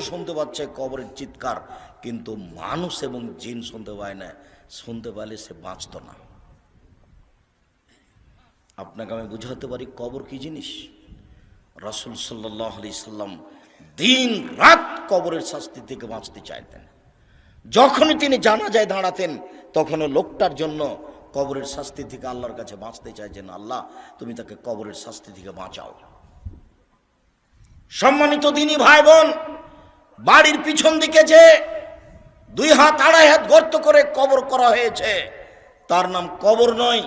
শুনতে পাচ্ছে কবরের চিৎকার। কিন্তু মানুষ এবং জিন শুনতে পায় না, শুনতে পারলে সে বাঁচত না। আপনাকে আমি বুঝাতে পারি কবর কি জিনিস? রসুল সাল্লাম দিন রাত কবরের শাস্তি থেকে বাঁচতে চাইতেন। যখনই তিনি জানা যায় দাঁড়াতেন তখনও লোকটার জন্য কবরের শাস্তি থেকে আল্লাহর কাছে বাঁচতে চাইছেন আল্লাহ, তুমি তাকে কবরের শাস্তি থেকে বাঁচাও। সম্মানিত দিনী ভাই বোন বাড়ির পিছন দিকে যে দুই হাত, আড়াই হাত গর্ত করে কবর করা হয়েছে, তার নাম কবর নয়।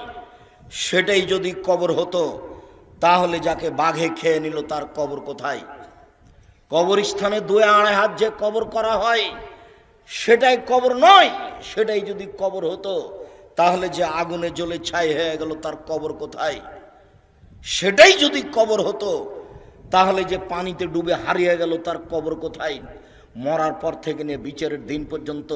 সেটাই যদি কবর হতো, তাহলে যাকে বাঘে খেয়ে নিল, তার কবর কোথায়? কবরস্থানে দুই আড়াই হাত যে কবর করা হয়, সেটাই কবর নয়। সেটাই যদি কবর হতো, তাহলে যে আগুনে জ্বলে ছাই হয়ে গেল, তার কবর কোথায়? সেটাই যদি কবর হতো তাহলে যে পানিতে ডুবে হারিয়ে গেল তার কবর কোথায়? মরার পর থেকে নিয়ে বিচারের দিন পর্যন্ত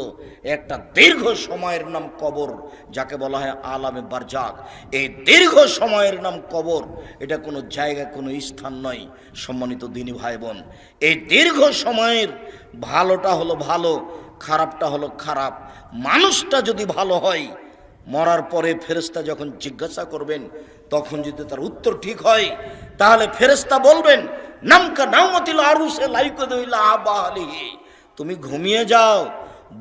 একটা দীর্ঘ সময়ের নাম কবর, যাকে বলা হয় আলামে বারজাক। এই দীর্ঘ সময়ের নাম কবর, এটা কোনো জায়গা, কোনো স্থান নয়, সম্মানিত দিনী ভাই বোন এই দীর্ঘ সময়ের ভালোটা হলো ভালো, খারাপটা হলো খারাপ। মানুষটা যদি ভালো হয় মরার পরে ফেরেস্তা যখন জিজ্ঞাসা করবেন, তখন যদি তার উত্তর ঠিক হয়, তাহলে ফেরেস্তা বলবেন, নামকা নামতিল আরুসে লাইক আবাহালিহি। তুমি ঘুমিয়ে যাও,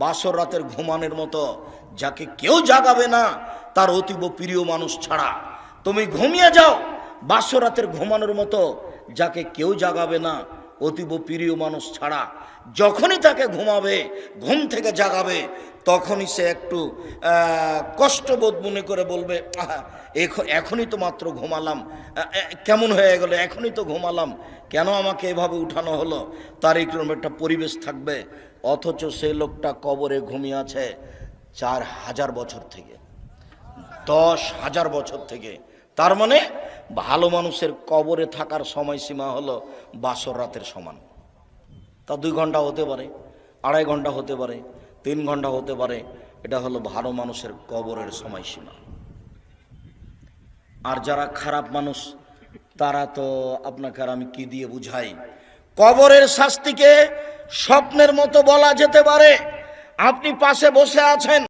বাসর রাতের ঘুমানোর মতো, যাকে কেউ জাগাবে না, তার অতীব প্রিয় মানুষ ছাড়া। তুমি ঘুমিয়ে যাও, বাসর রাতের ঘুমানোর মতো, যাকে কেউ জাগাবে না অতীব প্রিয় মানুষ ছাড়া যখনই তাকে ঘুমাবে, ঘুম থেকে জাগাবে, তখনই সে একটু কষ্টবোধ মনে করে বলবে এখনই তো মাত্র ঘুমালাম। কেমন হয়ে গেল? এখনই তো ঘুমালাম। কেন আমাকে এভাবে উঠানো হলো? তার এইরকম একটা পরিবেশ থাকবে। অথচ সে লোকটা কবরে ঘুমিয়ে আছে চার হাজার বছর থেকে। দশ হাজার বছর থেকে। তার মানে ভালো মানুষের কবরে থাকার সময়সীমা হলো বাসর রাতের সমান। তা দুই ঘণ্টা হতে পারে, আড়াই ঘণ্টা হতে পারে, তিন ঘণ্টা হতে পারে, এটা হলো ভালো মানুষের কবরের সময়সীমা। আর যারা খারাপ মানুষ, তারা তো আপনাকে আর আমি কি দিয়ে বুঝাই? কবরের শাস্তিকে স্বপ্নের মতো বলা যেতে পারে। আপনি পাশে বসে আছেন।